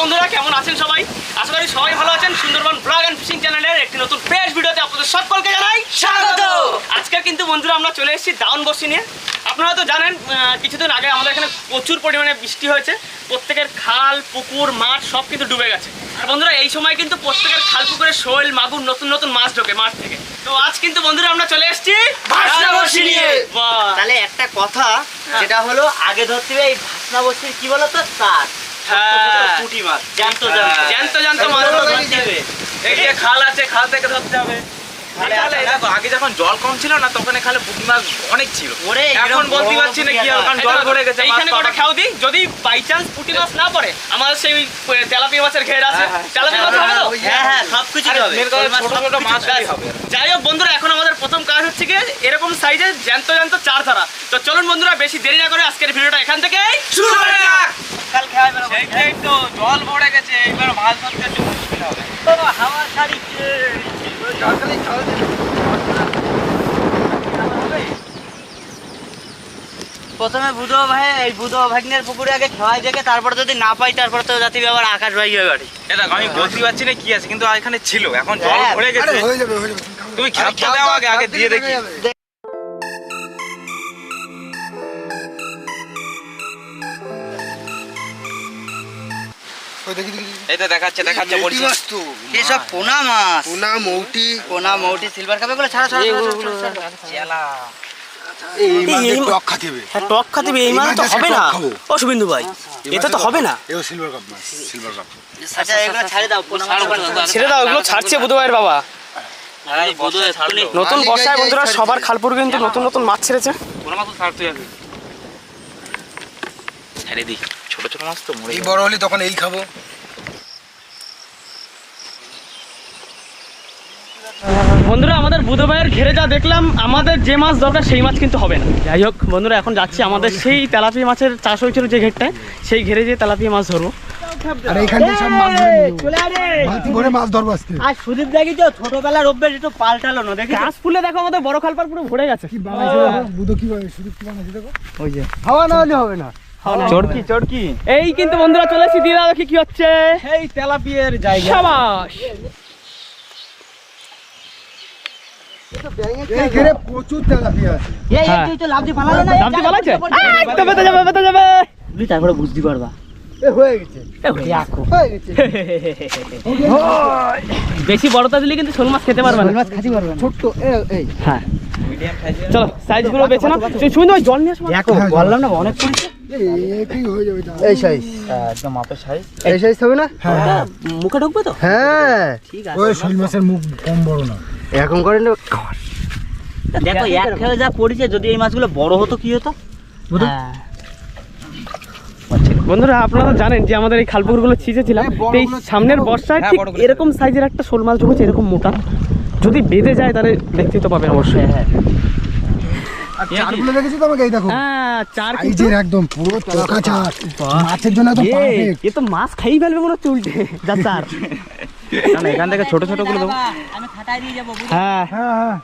বন্ধুরা কেমন আছেন সবাই? আশা করি সবাই ভালো আছেন। সুন্দরবন ব্লগ অ্যান্ড ফিশিং চ্যানেলের একটি নতুন ফ্রেশ ভিডিওতে আপনাদের সকলকে জানাই স্বাগত। আজকে কিন্তু বন্ধুরা আমরা চলে এসেছি ডাউন বসি নিয়ে। আপনারা তো জানেন কিছুদিন আগে আমাদের এখানে প্রচুর পরিমাণে বৃষ্টি হয়েছে। প্রত্যেকের খাল পুকুর মাঠ সব কিন্তু ডুবে গেছে। আর বন্ধুরা এই সময় কিন্তু প্রত্যেকের খাল পুকুরে শোল মাগুর নতুন নতুন মাছ ঢোকে মাঠ থেকে। তো আজ কিন্তু বন্ধুরা আমরা চলে এসেছি। তাহলে একটা কথা যেটা হলো আগে ধরতে হবে এই ভাসনা বস্তির কি বলতো তার। হ্যাঁ। পুঁটি মাছ। জ্যান্ত জ্যান্ত জ্যান্ত জ্যান্ত মাছ। ধরতে হবে এই যে খাল আছে খাল থেকে ধরতে হবে। আগে যখন জল কম ছিল না তখন এখানে পুঁটি মাছ অনেক ছিল। ওরে, এখন বলতে বড় বড় পারছি না কি পুঁটি আর, আছে। কারণ জল ভরে গেছে এইখানে কটা খাও দিই যদি বাই চান্স পুঁটি মাছ না পড়ে আমাদের সেই তেলাপিয়া মাছের ঘের আছে। তেলাপিয়া মাছ হবে তো? হ্যাঁ হ্যাঁ সব হবে মেন কথা শোল মাছ ছোট ছোট মাছ হবে। যাই হোক বন্ধুরা এখন আমাদের প্রথম কাজ হচ্ছে কি এরকম সাইজের জ্যান্ত জ্যান্ত চার ধারা। তো চলুন বন্ধুরা বেশি দেরি না করে আজকের ভিডিওটা এখান থেকে শুরু করে যাক। কাল খেয়া তো জল ভরে গেছে এইবার মাছ ধরতে হবে। হাওয়া ছাড়িচ্ছে। প্রথমে বুধ ভাই এই বুধ ভাগ্নের পুকুরে আগে খেওয়াই দেখে তারপর যদি না পাই তারপর তো জাতি আবার আকাশ ভাই হয়ে বাড়ি। আমি বলতে পারছি না কি আছে কিন্তু এখানে ছিল। এখন জল হ্যাঁ, ভরে গেছে। তুমি দাও আগে আগে দিয়ে দেখি। ওই দেখি দেখি এই তো দেখাচ্ছে দেখাচ্ছে বলছি। মাছ তো এসব পোনা মাছ। পোনা মৌটি। পোনা মৌটি সিলভার কাপে গুলো ছাড়া ছাড়া ছাড়া, ছাড়া, ছাড়া, ছাড়া। চেলা। এই মাছ টক খাতে হবে। হ্যাঁ টক খাতে হবে, এই এই মাছ তো হবে না। ও শুভেন্দু ভাই এটা তো হবে না। এও সিলভার কাপ মাছ সিলভার কাপ আচ্ছা এগুলো ছাড়ে দাও পোনা মাছ। ছেড়ে দাও ওগুলো ছাড়ছে বুধবার বাবা। নতুন বর্ষায় বন্ধুরা সবার খালপুর কিন্তু নতুন নতুন মাছ ছেড়েছে। মাছ ছাড়তে ছেড়ে দিই। ছোট ছোট মাছ তো মরে এই বড় হলে তখন এই খাব। বন্ধুরা আমাদের বুধবাইয়ের ঘেরে যা দেখলাম আমাদের যে মাছ দরকার সেই মাছ কিন্তু হবে না। যাই হোক বন্ধুরা এখন যাচ্ছি আমাদের সেই তেলাপিয়া মাছের চাষ হয়েছিল যে ঘেরটায় সেই ঘেরে যে তেলাপিয়া মাছ ধরবো। আর এখান থেকে সব মাছ ধরে নিয়ে যাব। বালতি ভরে মাছ ধরবো আজকে। আর সুদীপ দেখি তো ছোটবেলার অভ্যেস একটু পাল্টালো না দেখি গাছ ফুলে দেখো আমাদের বড় খালপার পুরো ভরে গেছে। কি বানাইছে বুধো কি বানাইছে কি বানাইছে দেখো। ওই যে। হাওয়া না হলে হবে না। চড়কি চড়কি। এই কিন্তু বন্ধুরা চলে এসেছি দিদা দেখি কি হচ্ছে। এই তেলাপিয়ার জায়গা। সাবাস। প্রচুর তেলাপিয়া আছে। এই হ্যাঁ। তুই তো না? তবে তো যাবে তো যাবে তুই তারপরে বুঝতে পারবা। এ হয়ে গেছে। দেখো হয়ে গেছে। বেশি বড়টা দিলে কিন্তু শোল মাছ খেতে পারবে না। মাছ খাতে পারবে না। ছোট্ট এই। হ্যাঁ। চলো সাইজগুলো বেছে না শুনুন ওই জল নিয়ে দেখো বললাম না অনেক পড়েছে হয়ে যাবে এই সাইজ একদম মাপের সাইজ এই সাইজ হবে না? হ্যাঁ মুখে ঢুকবে তো? হ্যাঁ। ঠিক আছে। ওই শোল মাছের মুখ কম বড় না। এরকম করেন দেখো এক খেয়ে যা পড়েছে যদি এই মাছগুলো বড় হতো কি হতো? হ্যাঁ। বন্ধুরা আপনারা জানেন যে আমাদের এই খালপুকুরগুলো ছিঁচেছিলাম হ্যাঁ, এই সামনের বর্ষায় হ্যাঁ, ঠিক এরকম সাইজের একটা শোল মাছ ঢুকেছে এরকম মোটা। যদি বেঁধে যায় তাহলে দেখতে তো পাবেন অবশ্যই। হ্যাঁ আর চারগুলো দেখেছ তো আমাকে? এই দেখো। হ্যাঁ এ, তো মাছ খাই ফেলবে মনে যা চার। এখান থেকে ছোট ছোটগুলো দেবো? হ্যাঁ। হ্যাঁ হ্যাঁ।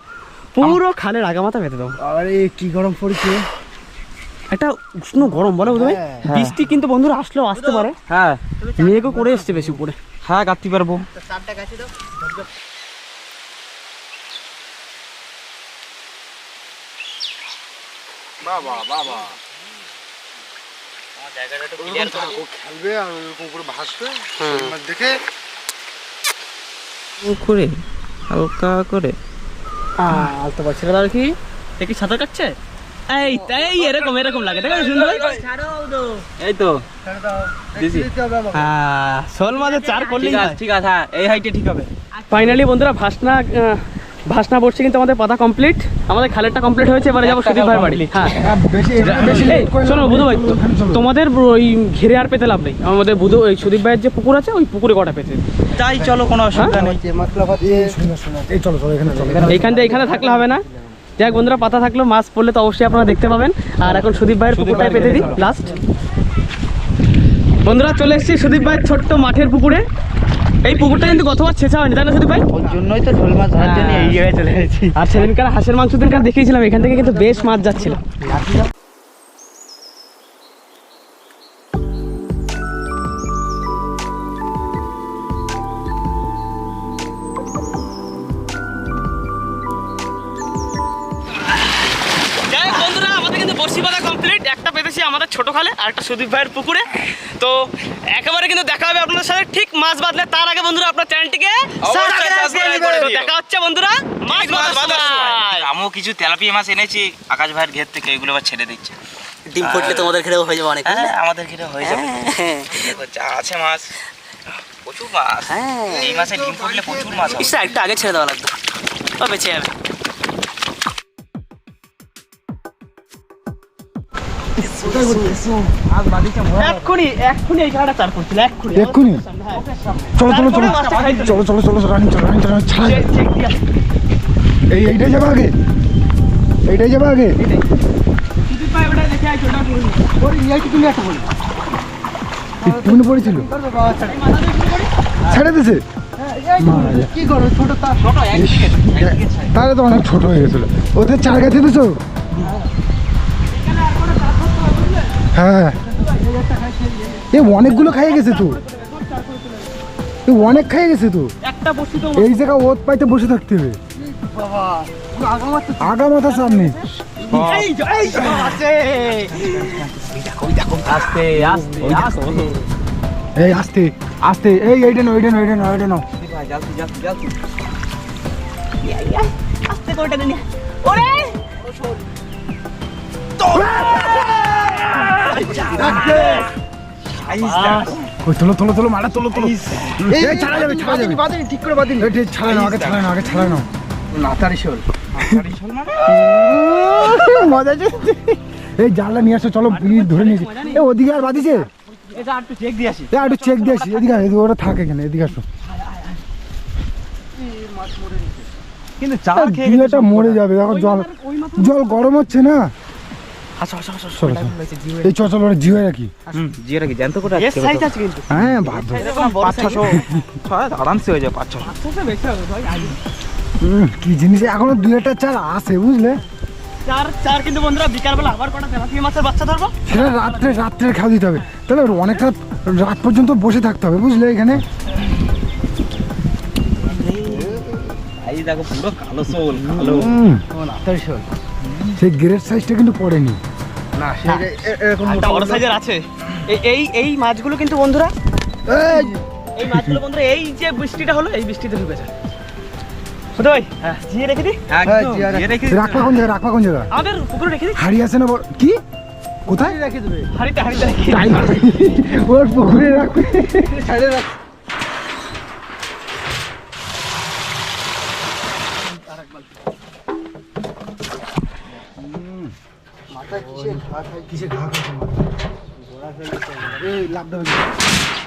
পুরো খালের আগামাথা বেঁধে দাও আরে কি গরম পড়েছে। একটা উষ্ণ গরম বলে বুঝতে হ্যাঁ। বৃষ্টি কিন্তু বন্ধুরা আসলেও আসতে পারে। হ্যাঁ। মেঘও করে এসছে বেশি উপরে। হ্যাঁ কাটতে পারব। বাবা বাবা। খেলবে আর ভাসবে। দেখে হালকা করে। আলতো আর কি? দেখি সাঁতার কাটছে? এই এরকম এরকম লাগে দেখো সুন্দর এই তো হ্যাঁ শোল মাছের চার করলেই ঠিক আছে হ্যাঁ এই হাইটে ঠিক হবে. ফাইনালি বন্ধুরা ভাসনা ভাসনা পড়ছে কিন্তু আমাদের পাতা কমপ্লিট আমাদের খালেরটা কমপ্লিট হয়েছে এবারে যাব সুদীপ ভাই বাড়ি। হ্যাঁ। হ্যাঁ, শোনো বুধু ভাই তোমাদের ওই ঘিরে আর পেতে লাভ নেই। আমাদের বুধু ওই সুদীপ ভাইয়ের যে পুকুর আছে ওই পুকুরে কটা পেতে। তাই চলো কোনো অসুবিধা নেই। যে মাছগুলো পাচ্ছে সুন্দর সুন্দর এই চলো চলো এখানে চলো। এইখান থেকে এখানে থাকলে হবে না। যাক বন্ধুরা পাতা থাকল মাছ পড়লে তো অবশ্যই আপনারা দেখতে পাবেন। আর এখন সুদীপ ভাইয়ের পুকুরটাই পেতে দিই লাস্ট বন্ধুরা চলে এসেছি সুদীপ ভাইয়ের ছোট্ট মাঠের পুকুরে। এই পুকুরটা কিন্তু গতবার ছেঁচা হয়নি তাই না সুদীপ ভাই? ওর জন্যই তো ঝোল মাছ ধরার জন্য এই জায়গায় চলে গেছি আর সেদিনকার হাঁসের মাংস দিনকার দেখিয়েছিলাম এখান থেকে কিন্তু বেশ মাছ যাচ্ছিল। সুদীপ ভাইয়ের পুকুরে। তো একেবারে কিন্তু দেখা হবে আপনাদের সাথে। ঠিক মাছ বাঁধলে তার আগে বন্ধুরা আপনার চ্যানেলটিকে। দেখা হচ্ছে বন্ধুরা মাছ মাছ। আমিও কিছু তেলাপিয়া মাছ এনেছি আকাশ ভাইয়ের ঘের থেকে এগুলো আবার ছেড়ে দিচ্ছে। ডিম ফুটলে তোমাদের খেলেও হয়ে যাবে অনেক হ্যাঁ আমাদের ঘিরে হয়ে যাবে। হ্যাঁ। যা আছে মাছ। প্রচুর মাছ। হ্যাঁ। এই মাসে ডিম ফুটলে প্রচুর মাছ হবে। একটু আগে ছেড়ে দেওয়া লাগতো। বেঁচে যাবে। এক্ষুনি এক্ষুনি এই খেলাটা চার করছিল এক্ষুনি। এক্ষুনি? চলো চলো চলো। চলো চলো চলো রানিং চলো রানিং ছাড়া। এই এইটাই যাবে আগে? এইটাই যাবে আগে? পড়েছিল? ছেড়ে। দিছে? ছোট তাহলে তো অনেক ছোট হয়ে গেছিল। ওদের চার গাছে দিছো? হ্যাঁ। এ অনেকগুলো খাইয়ে গেছে তো। এ অনেক খাইয়ে গেছে তো। একটা বসি তো এই জায়গা ওত পাইতে বসে থাকতে হবে। আগা মাথা সামনে। এই আস্তে আস্তে এই এইটা নাও এইটা নাও এইটা নাও এইটা নাও আস্তে করে ওরে! ওই তোলো তোলো তোলো মারা তোলো তোলো। এই ছাড়া যাবে ছাড়া যাবে। ঠিক করে বাদিন এই ছাড়া নাও আগে ছাড়া নাও আগে ছাড়া নাও। নাতারি শোল মজা চলছে এই জানলা নিয়ে আসো চলো ধরে নিয়েছি এ ওদিকে আর বাদিছে এটা একটু চেক দিয়ে আসি। এ একটু চেক দিয়ে আসি। এদিকে ওরা থাকে এখানে এদিকে আসো। কিন্তু বিয়েটা মরে যাবে এখন জল জল গরম হচ্ছে না? এই চ ওরা জিয়ে রাখি জিয়ে রাখি জ্যান্ত করে এর সাইজ আছে কিন্তু। হ্যাঁ ভাত ধরে। এরকম আরামসে হয়ে পাঁচ ছশো। হুম, কি জিনিস? এখনও দুই একটা চাল আছে বুঝলে? চার চার কিন্তু বন্ধুরা বিকালবেলা আবার কটা তেলাপিয়া মাছের বাচ্চা ধরবো? সেটা রাত্রে রাত্রে খাওয়া দিতে হবে। তাহলে অনেক রাত রাত পর্যন্ত বসে থাকতে হবে বুঝলে এখানে? এই দেখো পুরো কালো সোল কালো। হুম, সেই গ্রেড সাইজটা কিন্তু পড়েনি। একটা বড় সাইজের আছে। এই এই মাছগুলো কিন্তু বন্ধুরা এই! মাছগুলো বন্ধুরা এই যে বৃষ্টিটা হলো এই বৃষ্টিতে ঢুকেছে। হ্যাঁ। দিই একদম জিয়ে রেখে রাখবা কোন জায়গায় রাখবা কোন জায়গায় আমাদের পুকুরে রেখে দিই হাড়ি আছে না কি? কোথায়? হাড়িতে হাড়িতে রেখে ওর পুকুরে রাখবে।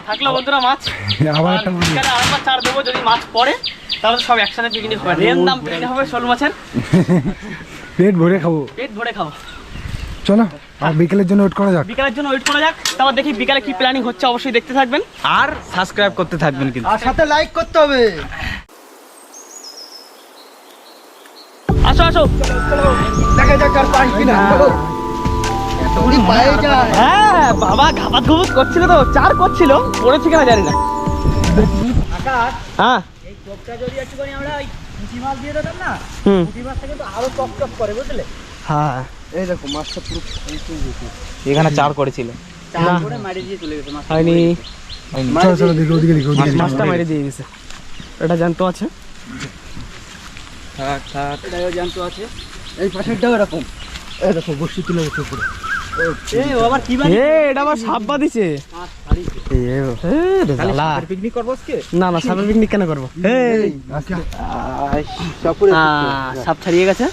থাকল বন্ধুরা মাছ? আবার একটা মাছ। বিকালে আরেকবার চার দেবো যদি মাছ পড়ে তাহলে সব একসাথে পিকনিক হবে। রেন দাম পিকনিক হবে শোল মাছের। পেট ভরে খাব। পেট ভরে খাব। চলো আর বিকেলের জন্য ওয়েট করা যাক। বিকালের জন্য ওয়েট করা যাক। তারপর দেখি বিকালে কি প্ল্যানিং হচ্ছে অবশ্যই দেখতে থাকবেন। আর সাবস্ক্রাইব করতে থাকবেন কিন্তু। আর সাথে লাইক করতে হবে। আসো আসো। দেখা যাক আর পাই কিনা হ্যাঁ বাবা ঘাপাত ঘুমুত করছিল তো চার করছিল পড়েছে কিনা জানি না। হ্যাঁ। হ্যাঁ। এখানে চার করেছিল। মাছটা মেরে দিয়ে গেছে এটা জ্যান্ত আছে? থাক থাক। এ এটা আবার সাপ বাঁধিছে পিকনিক করব আজকে না না সাপের পিকনিক কেন করব? আচ্ছা। সাপ ছাড়িয়ে গেছে।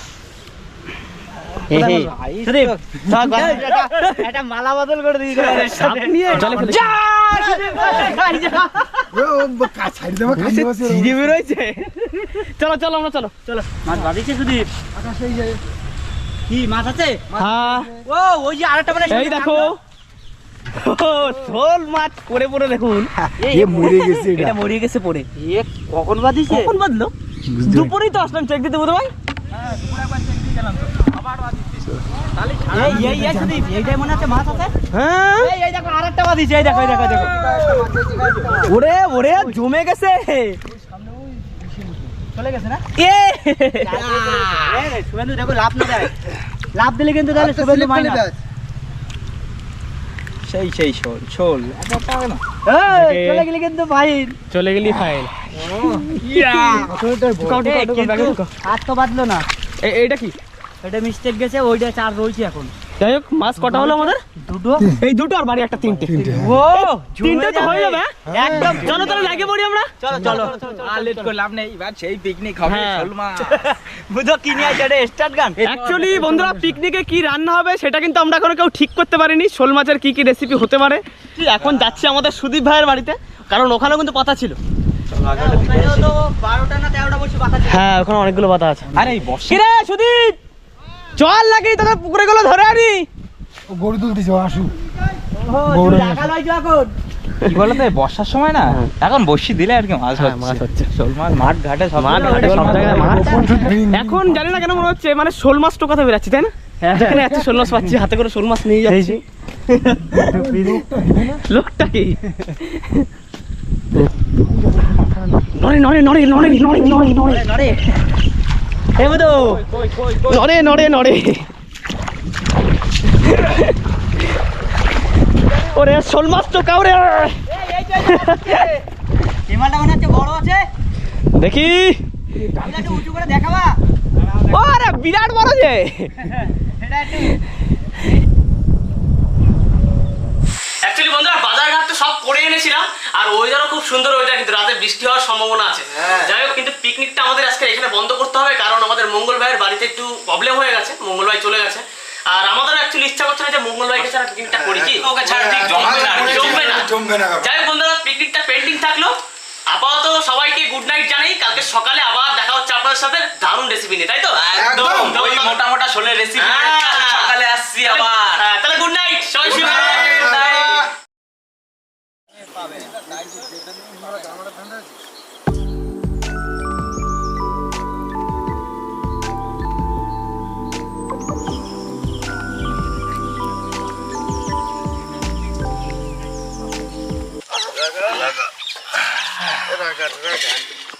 মালা বদল করে চলো চলো আমরা চলো চলো। মাছ বাঁধিছে সুদীপ। কি মাছ আছে? হ্যাঁ। ও ওই যে আরেকটা মানে এই দেখো। শোল মাছ পড়ে পড়ে দেখুন। এ মরে গেছে এটা এটা। মরিয়ে গেছে পড়ে। এ কখন বাঁধিছে? কখন বাঁধলো? দুপুরেই তো আসলাম চেক দিতে ভাই এই এই এই সুদীপ এইটাই মনে আছে মাছ আছে? হ্যাঁ। এই এই দেখো আরেকটা বাঁধিছে এই দেখো এই দেখো দেখো। ওরে ওরে জমে গেছে। চলে গেছে না? এ! শুভেন্দু দেখো লাভ না দেয়। লাভ দিলে কিন্তু তাহলে শুভেন্দু মাইনাস। সেই সেই শোল শোল চলে গেলি কিন্তু ফাইন চলে গেলি ফাইল হাত তো বাঁধলো না। এইটা কি? এটা মিস্টেক গেছে ওইটা চার রয়েছে এখন। যাই হোক মাছ কটা হলো আমাদের? দুটো। এই দুটো আর বাড়ি একটা তিনটে। ও তিনটে তো হয়ে যাবে? একদম। চলো তাহলে লাগে পড়ি আমরা? চলো চলো। আর লেট করলাম নেই। এবার সেই পিকনিক হবে। শোল মাছ বুঝো আছে স্টার্ট গান। অ্যাকচুয়ালি বন্ধুরা পিকনিকে কি রান্না হবে সেটা কিন্তু আমরা এখনও কেউ ঠিক করতে পারিনি। শোল মাছের কি কি রেসিপি হতে পারে? এখন যাচ্ছি আমাদের সুদীপ ভাইয়ের বাড়িতে কারণ ওখানেও কিন্তু পাতা ছিল। হ্যাঁ ওখানে অনেকগুলো পাতা আছে। আরে সুদীপ? চল লাগি তোকে পুকুরে গুলো ধরে আনি। গরু তুলতেছে আসু এখন। কি বলতো বর্ষার সময় না এখন বসি দিলে আর কি মাছ হ্যাঁ, মাছ হচ্ছে। শোল মাছ মাঠ ঘাটে সব মাঠ ঘাটে সব জায়গায় মাছ। এখন এখন জানি না কেন মনে হচ্ছে মানে শোল মাছ টোকাতে বেরাচ্ছি তাই না? যেখানে যাচ্ছি শোল মাছ পাচ্ছি হাতে করে শোল মাছ নিয়ে যাচ্ছি। লোকটা কি? নড়ে নড়ে নড়ে নড়ে নড়ে নড়ে। নড়ে নরে এ বুদো নড়ে নড়ে নড়ে। ওরে শোল মাছ তো কাউরে। হিমালটা মনে হচ্ছে বড় আছে। দেখি। আমি উঁচু করে দেখাবা। ওরে বিরাট বড় যে এটা একটু অ্যাকচুয়ালি বন্ধুরা বাজারঘাট তো সব করে এনেছিলাম আর ওয়েদারও খুব সুন্দর ওয়েদার কিন্তু রাতে বৃষ্টি হওয়ার সম্ভাবনা আছে। যাই হোক কিন্তু পিকনিকটা আমাদের আজকে এখানে বন্ধ করতে হবে কারণ আমাদের মঙ্গল ভাইয়ের বাড়িতে একটু প্রবলেম হয়ে গেছে মঙ্গল ভাই চলে গেছে। আর আমাদের অ্যাকচুয়ালি ইচ্ছা করছে না যে মঙ্গল ভাইকে ছাড়া পিকনিকটা করি কি? ওকে ছাড়া ঠিক জমবে না জমবে না জমবে না। যাই হোক বন্ধুরা পিকনিকটা পেন্ডিং থাকল। আপাতত সবাইকে গুড নাইট জানাই কালকে সকালে আবার দেখা হচ্ছে আপনাদের সাথে দারুণ রেসিপি নিয়ে তাই তো? একদম। ওই মোটা মোটা শোলের রেসিপি সকালে আসছি আবার। হ্যাঁ তাহলে গুড নাইট সবাই শুয়ে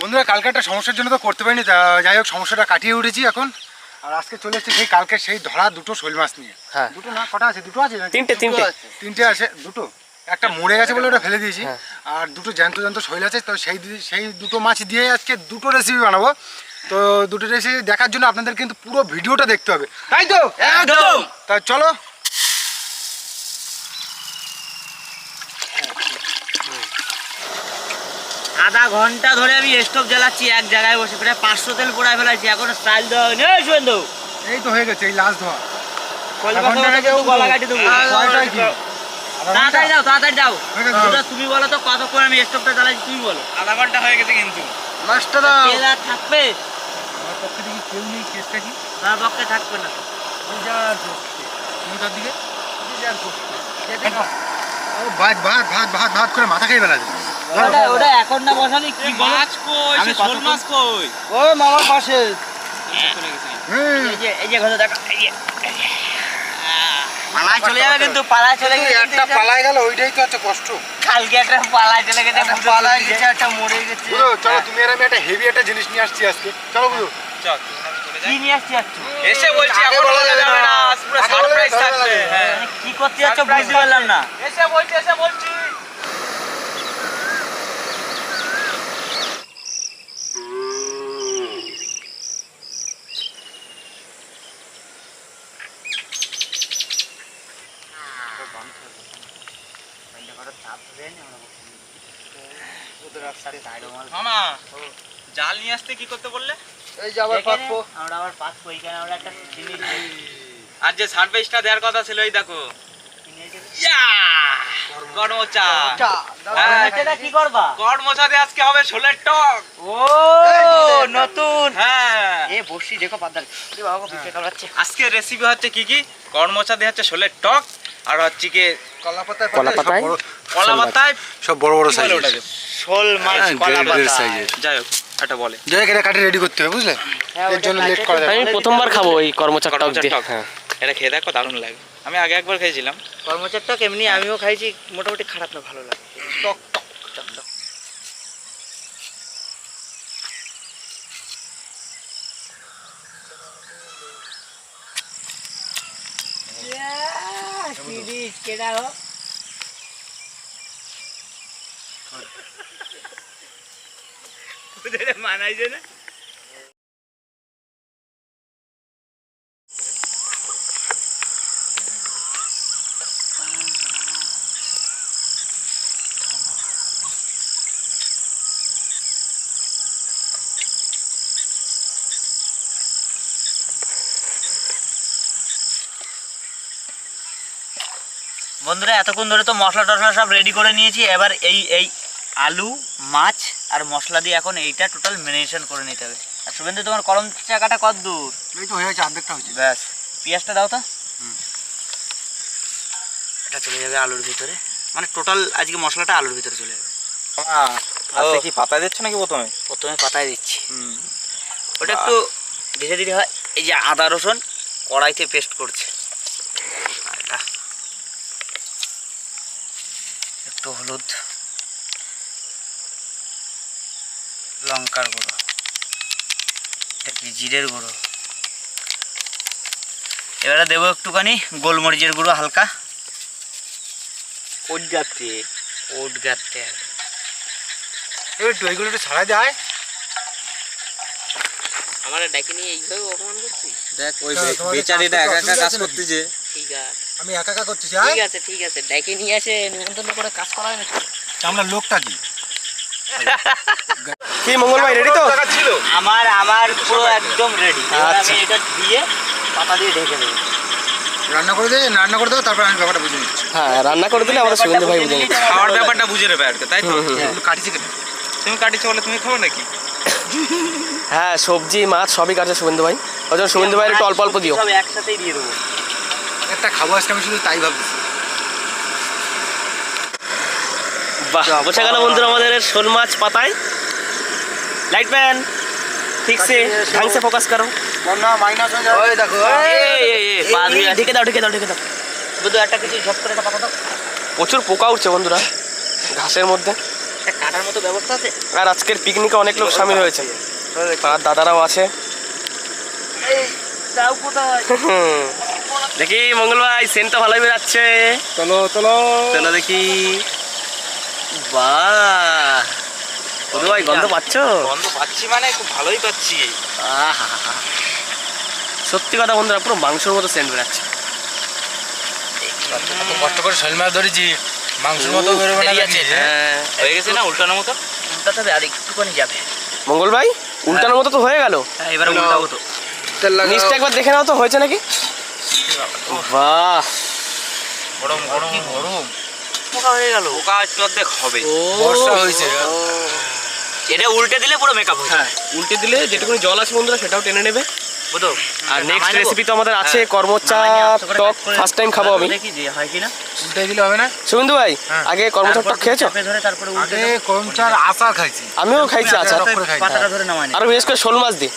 বন্ধুরা কালকে একটা সমস্যার জন্য তো করতে পারিনি যাই হোক সমস্যাটা কাটিয়ে উঠেছি এখন। আর আজকে চলে এসেছি সেই কালকে সেই ধরা দুটো শৈল মাছ নিয়ে। হ্যাঁ। দুটো না কটা আছে? দুটো আছে? তিনটে তিনটে। তিনটে আছে দুটো? একটা মরে গেছে বলে ওটা ফেলে দিয়েছি। আর দুটো জ্যান্ত জ্যান্ত শৈল আছে তো সেই সেই দুটো মাছ দিয়ে আজকে দুটো রেসিপি বানাবো। তো দুটো রেসিপি দেখার জন্য আপনাদের কিন্তু পুরো ভিডিওটা দেখতে হবে। তাই তো? একদম। তা চলো। আধা ঘণ্টা ধরে আমি স্টোভ জ্বালাচ্ছি এক জায়গায় বসে। প্রায় পাঁচশো তেল পোড়ায় ফেলাচ্ছি এখনও স্টাইল দেওয়া হয়নি। এই তো হয়ে গেছে এই লাস্ট ধোয়া। কলকাতা তাড়াতাড়ি যাও তাড়াতাড়ি যাও হয়ে তুমি বলো তো কতক্ষণ আমি স্টোভটা চালাচ্ছি তুমি বলো। আধা ঘণ্টা হয়ে গেছে কিন্তু। লাস্টটা দাও। তেল আর থাকবে? আমার পক্ষে দেখি কেউ নেই কেসটা কি? তার পক্ষে থাকবে না। ওই যার পোস্টে তুমি তার দিকে? যার পোস্টে ও ভাত ভাত ভাত ভাত ভাত করে মাথা খেয়ে বেলা ওটা ওটা এখন না বসানি কি মাছ কই? সে শোল মাছ কই? ও মামার পাশে। চলে গেছে। এই যে এই যে ঘরে দেখো। এই যে। পালায় চলে যাবে কিন্তু পালায় চলে গেছে একটা পালায় গেল ওইটাই তো একটা কষ্ট। কালকে একটা পালায় চলে গেছে পালায় গেছে একটা মরে গেছে। বুঝো চলো তুমি আর আমি একটা হেভি একটা জিনিস নিয়ে আসছি আজকে। চলো বুঝো। চল কি নিয়ে আসছি আজকে? এসে বলছি এখন বলা যাবে। না। পুরো সারপ্রাইজ থাকবে হ্যাঁ। মানে কি করতে যাচ্ছ বুঝতে পারলাম না। এসে বলছি এসে বলছি। মামা জাল নিয়ে আসতে কি করতে বললে? এই যে আবার এখানে আমরা আবার পাকবো এখানে আমরা একটা জিনিস আর যে সারপ্রাইজটা দেওয়ার কথা ছিল এই দেখো। হ্যাঁ। এটা কি করবা? গড়মোচাতে আজকে হবে ছোলের টক। ও নতুন। হ্যাঁ। এ বসি দেখো পাদ্দার বাবা পিঠে কামড়াচ্ছে। আজকে রেসিপি হচ্ছে কি কি? গড়মোচা দিয়ে হচ্ছে ছোলের টক আর হচ্ছে কি কলা পাতায় কলা পাতায়? সব বড় বড় সাইজ শোল মাছ হ্যাঁ, কলা পাতা যাই হোক এটা বলে। যাই হোক, এটা কাটে রেডি করতে হবে বুঝলে? হ্যাঁ, এর জন্য লেট করা যাবে। আমি প্রথমবার খাব এই কর্মচার টক দিয়ে। টক। হ্যাঁ। এটা খেয়ে দেখো দারুণ লাগে। আমি আগে একবার খেয়েছিলাম। কর্মচারটা কেমনি আমিও খাইছি মোটামুটি খারাপ না ভালো লাগে। টক টক টক মানাইছে না। বন্ধুরা, এতক্ষণ ধরে তো মশলা টশলা সব রেডি করে নিয়েছি। এবার এই এই আলু, মাছ আর মশলা দিয়ে এখন এইটা টোটাল ম্যারিনেশন করে নিতে হবে। আর শুভেন্দু তোমার কলম চাকাটা কত দূর? এই তো হয়ে গেছে অর্ধেকটা হয়েছে। ব্যাস। পেঁয়াজটা দাও তো। এটা চলে যাবে আলুর ভিতরে। মানে টোটাল আজকে মশলাটা আলুর ভিতরে চলে যাবে। আজকে কি পাতা দিচ্ছ নাকি প্রথমে? প্রথমে পাতায় দিচ্ছি। ওটা একটু ধীরে ধীরে হয়। এই যে আদা রসুন কড়াইতে পেস্ট করছে। একটু হলুদ। লঙ্কার গুঁড়ো এটা কি জিরের গুঁড়ো। এবারে দেবো একটুখানি গোলমরিচের গুঁড়ো হালকা। ওট গাতে ওট গাতে এবার দইগুলো একটু ছাড়া যায় আমার ডাকিনি এইভাবে অপমান করছিস? দেখ ওই বেচারিটা একা একা কাজ করতেছে। ঠিক আছে। আমি একা একা করতেছি ঠিক আছে ঠিক আছে ডাকে নিয়ে আসে নিমন্ত্রণ করে কাজ করা হয় না আমরা লোকটা কি? কি মঙ্গল ভাই রেডি তো ছিল। আমার আমার পুরো একদম রেডি আচ্ছা। আমি এটা দিয়ে পাতা দিয়ে ঢেকে দেবো। রান্না করে দেবে রান্না করে দেবো তারপর আমি ব্যাপারটা বুঝে নিচ্ছি। হ্যাঁ রান্না করে দিলে আমরা সুগন্ধ ভাই বুঝে নিচ্ছি। খাওয়ার ব্যাপারটা বুঝে নেবে আর তাই তো? কাটিছি তুমি কাটিছো বলে তুমি খাবে নাকি? হ্যাঁ সবজি মাছ সবই কাটছে শুভেন্দু ভাই। ওই জন্য শুভেন্দু ভাইয়ের একটু অল্প অল্প দিও। সব একসাথেই দিয়ে দেবো। একটা খাব আজকে আমি শুধু তাই ভাবছি বাহ বোঝা গেল বন্ধুরা আমাদের শোল মাছ পাতায়। লাইট ম্যান ঠিক সে ঢং সে ফোকাস করো। ওই দেখো। ঢেকে দাও ঢেকে দাও ঢেকে দাও। বুধু একটা কিছু ঝপ করে পাতা দাও। প্রচুর পোকা উঠছে বন্ধুরা ঘাসের মধ্যে। কাটার মতো ব্যবস্থা আছে? আর আজকের পিকনিকে অনেক লোক সামিল হয়েছে। আর দাদারাও আছে। হুম। দেখি মঙ্গল ভাই সেন্টটা ভালোই বেরাচ্ছে চলো চলো চলো দেখি। বাহ। বন্ধু ভাই গন্ধ পাচ্ছ? গন্ধ পাচ্ছি মানে খুব ভালোই পাচ্ছি। আহা সত্যি কথা বন্ধুরা পুরো মাংসের মতো সেন্ট বেরাচ্ছে। কষ্ট করে শৈল মাছ ধরেছি। মাংসের মতো বেরোবে না? হ্যাঁ। হয়ে গেছে না উল্টানোর মতো? উল্টাতে হবে আর একটুখানি যাবে। মঙ্গল ভাই উল্টানোর মতো তো হয়ে গেল। হ্যাঁ এবারে উল্টাবো তো। নিচটা একবার দেখে নাও তো হয়েছে নাকি? বাহ। গরম গরম গরম। পোকা হয়ে গেল। পোকা অর্ধেক হবে। বর্ষা হয়েছে। এটা উল্টে দিলে পুরো মেকআপ হয়ে হ্যাঁ উল্টে দিলে যেটুকুনি জল আছে বন্ধুরা সেটাও টেনে নেবে। বুঝো আর নেক্সট রেসিপি তো আমাদের আছে কর্মচা টক ফার্স্ট টাইম খাব আমি। দেখি যে হয় কিনা। উল্টে দিলে হবে না? শুভেন্দু ভাই হ্যাঁ। আগে কর্মচা টক খেয়েছো? ধরে তারপরে উল্টে আগে আচার খাইছি। আমিও খাইছি। পাতাটা ধরে আর বিশেষ করে শোল মাছ দি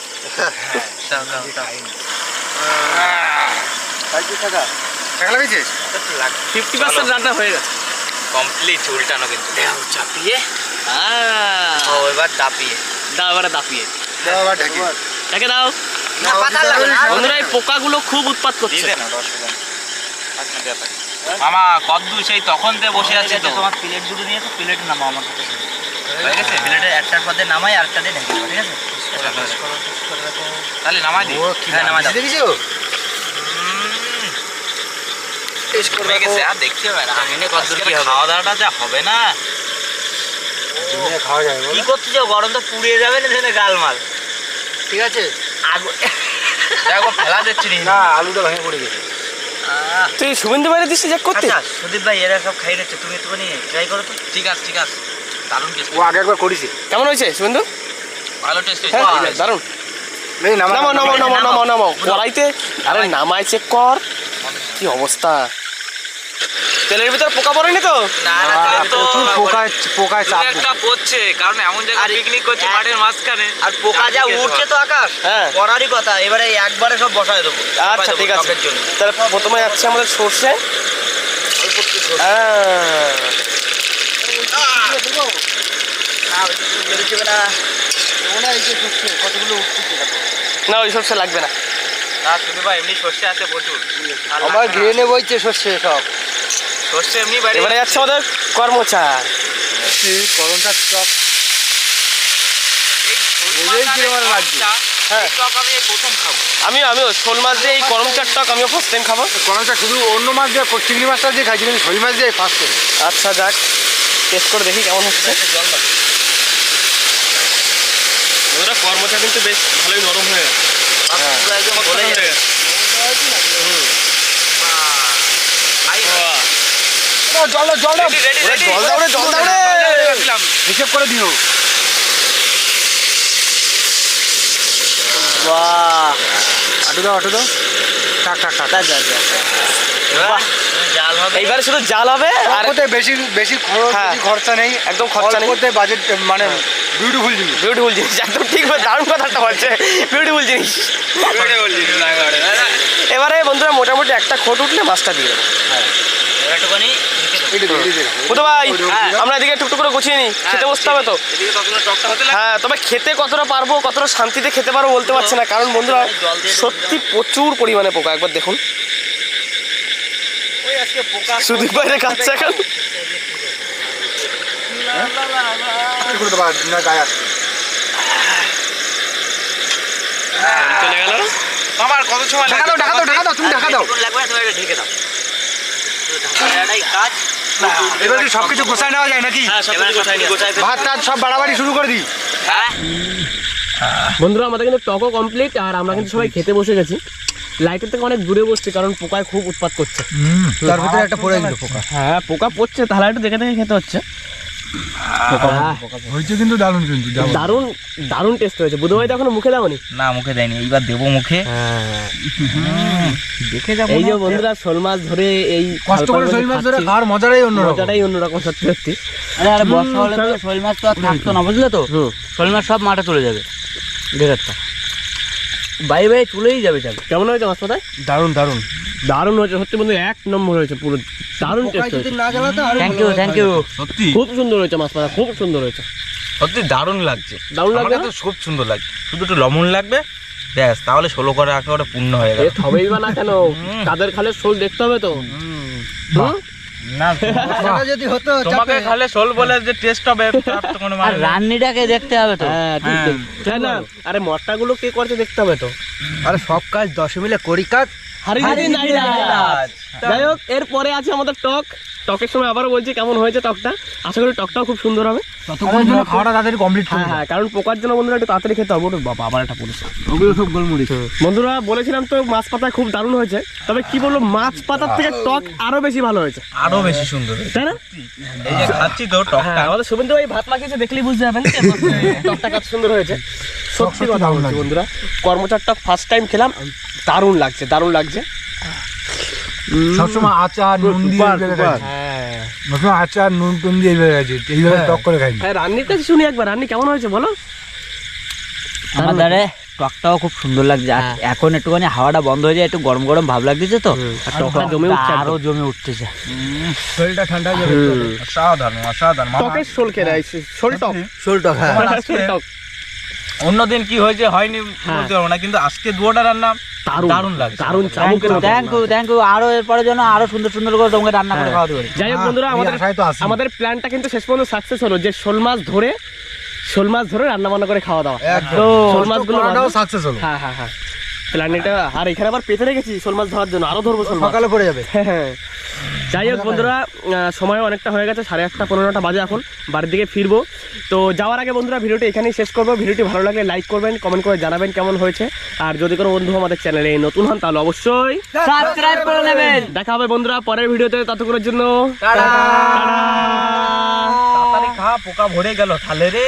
টাকা রান্না হয়ে গেছে। কমপ্লিট উল্টানো কিন্তু। চাপিয়ে। ও এবার চাপিয়ে দাও এবারে দাপিয়ে। দাও আবার ঢাকি। দাও। না পাতা লাগবে না। বন্ধুরা এই পোকাগুলো খুব উৎপাত করছে। না মামা কদ্দু সেই তখন তে বসে আছে তো। তোমার প্লেট দুটো নিয়েছো প্লেট নামাও আমার কাছে। হয়ে গেছে? প্লেটে একটার পর দিয়ে নামাই আরেকটা দিয়ে ঢেকে ঠিক আছে? তাহলে নামাই দিই। হ্যাঁ, নামাই। দেখিছো? হয়ে গেছে আর দেখতে হবে না জানি না কতদূর কি খাওয়া দাওয়াটা যা হবে না। খাওয়া যাবে কি করতে যাও গরম তো পুড়িয়ে যাবে না গালমাল। ঠিক আছে। আগুন দেখো ফেলা দিচ্ছি না। আলুটা ভেঙে পড়ে গেছে। তুই শুভেন্দু বাইরে দিচ্ছি চেক করতে। আচ্ছা সুদীপ ভাই এরা সব খাই তুমি একটুখানি ট্রাই করো তো। ঠিক আছে ঠিক আছে। দারুণ টেস্ট ও আগে একবার করেছি। কেমন হয়েছে শুভেন্দু ভালো টেস্ট হ্যাঁ হয়েছে দারুণ এই নামা নামাও নামাও নামাও নামাও। নামাও নামাও কড়াইতে আরে নামাই। নামাই চেক কর। কি অবস্থা? তেলের ভিতর পোকা পড়েনি তো? না না তাহলে তো প্রচুর পোকায় পোকায় চাপ একটা পড়ছে কারণ এমন জায়গায় পিকনিক করছে মাঠের মাঝখানে। আর পোকা যা উঠছে সব। তো আকাশ হ্যাঁ। করারই কথা। এবারে একবারে সব বসায় দেবো আচ্ছা ঠিক আছে। তাহলে প্রথমে যাচ্ছে আমাদের সর্ষে। অল্প একটু সরষে। হ্যাঁ। না, ওই একটু বেরোচ্ছে না। কতগুলো উঠছে না ওই সর্ষে লাগবে না। না শুধু ভাই এমনি সর্ষে আছে প্রচুর। আমার গ্রেনে বইছে শস্যে সব। সর্ষে এমনি বাইরে এবারে যাচ্ছে আমাদের কর্মচা করমচার চপ হ্যাঁ। আমি এই প্রথম খাব। আমি আমিও শোল মাছ দিয়ে এই করম চারটক আমিও ফার্স্ট টাইম খাব। করমচা শুধু অন্য মাছ দিয়ে চিংড়ি মাছটা দিয়ে খাইছি কিন্তু শৈল মাছ দিয়ে ফার্স্ট টাইম আচ্ছা যাক টেস্ট করে দেখি কেমন হচ্ছে। ওরা কর্মচা কিন্তু বেশ ভালোই নরম হয়ে গেছে পুরো একদম গলে হয়ে যাবে। গেছে ভাই, জল দাও জল দাও ওরে, ready। জল দাও রে জল দাও রে। হিসেব করে দিও। বাহ আটু দাও আটু দাও। টাক টাক টাক। বাহ, জাল এইবারে শুধু জাল হবে? আর বেশি বেশি খরচ হ্যাঁ। খরচা নেই। একদম খরচা নেই। বাজেট মানে বিউটিফুল জিনিস। বিউটিফুল জিনিস। একদম ঠিক দারুণ কথাটা বলছে। বিউটিফুল জিনিস। এবারে বন্ধুরা মোটামুটি একটা খোট উঠলে মাছটা দিয়ে দেবো। এবার একটুখানি দিয়ে দিয়ে দেবো। বুঝতে ভাই দাও। আমরা এদিকে টুকটুক করে গুছিয়ে নিই খেতে বসতে হবে তো। এদিকে ততক্ষণ টকটা হতে লাগে। হ্যাঁ তবে খেতে কতটা পারব কতটা শান্তিতে খেতে পারব বলতে পারছি না। কারণ বন্ধুরা। সত্যি প্রচুর পরিমাণে পোকা একবার দেখুন। বাইরে খাচ্ছে এখন। চলে গেল। কত সময় ঢাকা দাও ঢাকা দাও ঢাকা দাও তুমি ঢাকা দাও। লাগবে তুমি ঢেকে দাও। ঢাকা কাজ। এবার কি সবকিছু গোছায় নেওয়া যায় নাকি? হ্যাঁ সব কিছু ভাত টাত সব বাড়াবাড়ি শুরু করে দিই। হ্যাঁ। বন্ধুরা আমাদের কিন্তু টকও কমপ্লিট আর আমরা কিন্তু সবাই খেতে বসে গেছি। লাইটের থেকে অনেক দূরে বসছি কারণ পোকায় খুব উৎপাত করছে। তার ভিতরে একটা পড়ে গেল পোকা। হ্যাঁ পোকা পড়ছে তাহলে একটু দেখে দেখে খেতে হচ্ছে। হয়েছে কিন্তু দারুণ কিন্তু দারুণ। দারুণ টেস্ট হয়েছে। বুধ ভাই তো এখনও মুখে দাওনি? না মুখে দেয়নি। এইবার দেবো মুখে। দেখে যাব এই যে বন্ধুরা শোল মাছ ধরে এই কষ্ট করে শৈল মাছ ধরে। খাওয়ার মজাটাই অন্যরকম। মজাটাই অন্যরকম সত্যি সত্যি। আরে আরে বর্ষা হলে তো শোল মাছ তো আর থাকতো না বুঝলে তো? শোল মাছ সব মাঠে চলে যাবে। বেকারটা বাই বাই চলেই যাবে যাবে কেমন হয়েছে মাছপাতায় দারুণ দারুণ। দারুণ হয়েছে সত্যি বন্ধু এক নম্বর হয়েছে পুরো দারুণ টেস্ট হয়েছে। না গেলে তো থ্যাংক ইউ থ্যাংক ইউ সত্যি? খুব সুন্দর হয়েছে মাছপাতা খুব সুন্দর হয়েছে। সত্যি দারুণ লাগছে। দারুণ না? তো খুব সুন্দর লাগছে। শুধু একটু লবণ লাগবে ব্যাস তাহলে ষোলো করে একেবারে পূর্ণ হয়ে গেল। হবেই বা না কেন? কাদের খালে শোল দেখতে হবে তো। হুম? না যদি হতো তোমাকে খালে শোল বলে টেস্ট হবে তার তো কোনো আর মানে নেই। রান্নিটাকে দেখতে হবে তো হ্যাঁ ঠিক হ্যাঁ, ঠিক। তাই না আরে মশলাগুলো কে করছে দেখতে হবে তো আরে সব কাজ দশ মিলে করি কাজ। যাই হোক এরপরে আছে আমাদের টক। টকের সময় আবারও বলছি কেমন হয়েছে টকটা। আশা করি টকটাও খুব সুন্দর হবে। ততক্ষণ জন্য খাওয়াটা তাড়াতাড়ি কমপ্লিট হ্যাঁ হ্যাঁ কারণ পোকার জন্য বন্ধুরা একটু তাড়াতাড়ি খেতে হবে। বাবা আবার একটা পড়েছে ওগুলো সব গোলমরিচ। বন্ধুরা বলেছিলাম তো মাছ পাতা খুব দারুণ হয়েছে। তবে কি বলব মাছ পাতার থেকে টক আরও বেশি ভালো হয়েছে। আরও বেশি সুন্দর তাই না? এই যে খাচ্ছি তো হ্যাঁ টকটা আমাদের শুভেন্দু ভাই ভাত মাখিয়েছে দেখলেই বুঝতে যাবেন টকটা কত সুন্দর হয়েছে। সত্যি কথা বলছি বন্ধুরা কর্মচার টক ফার্স্ট টাইম খেলাম। দারুণ লাগছে দারুণ লাগছে। সবসময় আচার নুন দিয়ে। হ্যাঁ সবসময় আচার নুন টুন দিয়ে এইভাবে খাইছি এইভাবে টক করে খাইনি। হ্যাঁ রান্নির কাছে শুনি একবার। রান্নি কেমন হয়েছে বলো? আমাদের টকটাও খুব সুন্দর লাগছে। আর এখন একটুখানি হাওয়াটা বন্ধ হয়ে যায় একটু গরম গরম ভাব লাগতেছে তো আর টকটা জমে উঠছে আরও জমে উঠতেছে। শরীরটা ঠান্ডা হয়ে যাবে। অসাধারণ অসাধারণ। টকের শোল খেয়ে শোল টক। শোল টক হ্যাঁ। শোল টক। অন্যদিন কি হয়েছে হয়নি হ্যাঁ। বলতে পারব না কিন্তু আজকে দুটা রান্না দারুণ। দারুণ দারুণ থ্যাংক ইউ থ্যাংক ইউ আরও এরপরে যেন আরও সুন্দর সুন্দর করে তোমাকে রান্না করে হ্যাঁ। খাওয়াতে পারি। যাই হোক হ্যাঁ, বন্ধুরা আমাদের প্ল্যানটা কিন্তু শেষ পর্যন্ত সাকসেস হলো যে শোল মাছ ধরে শোল মাছ ধরে রান্না বান্না করে খাওয়া দাওয়া। একদম। শোল মাছগুলো গুলো সাকসেস হলো। হ্যাঁ হ্যাঁ হ্যাঁ। প্ল্যান এটা আর এখানে আবার পেতে রেখেছি শোল মাছ ধরার জন্য আরও ধরবো শোল সকালে পড়ে যাবে। হ্যাঁ। যাই হোক বন্ধুরা সময় অনেকটা হয়ে গেছে সাড়ে আটটা পনেরোটা বাজে এখন বাড়ির দিকে ফিরবো। তো যাওয়ার আগে বন্ধুরা ভিডিওটি এখানেই শেষ করব। ভিডিওটি ভালো লাগলে লাইক করবেন কমেন্ট করে জানাবেন কেমন হয়েছে। আর যদি কোনো বন্ধু আমাদের চ্যানেলে নতুন হন তাহলে অবশ্যই সাবস্ক্রাইব করে নেবেন। দেখা হবে বন্ধুরা পরের ভিডিওতে ততক্ষণের জন্য খা পোকা ভরে গেল তাহলে রে।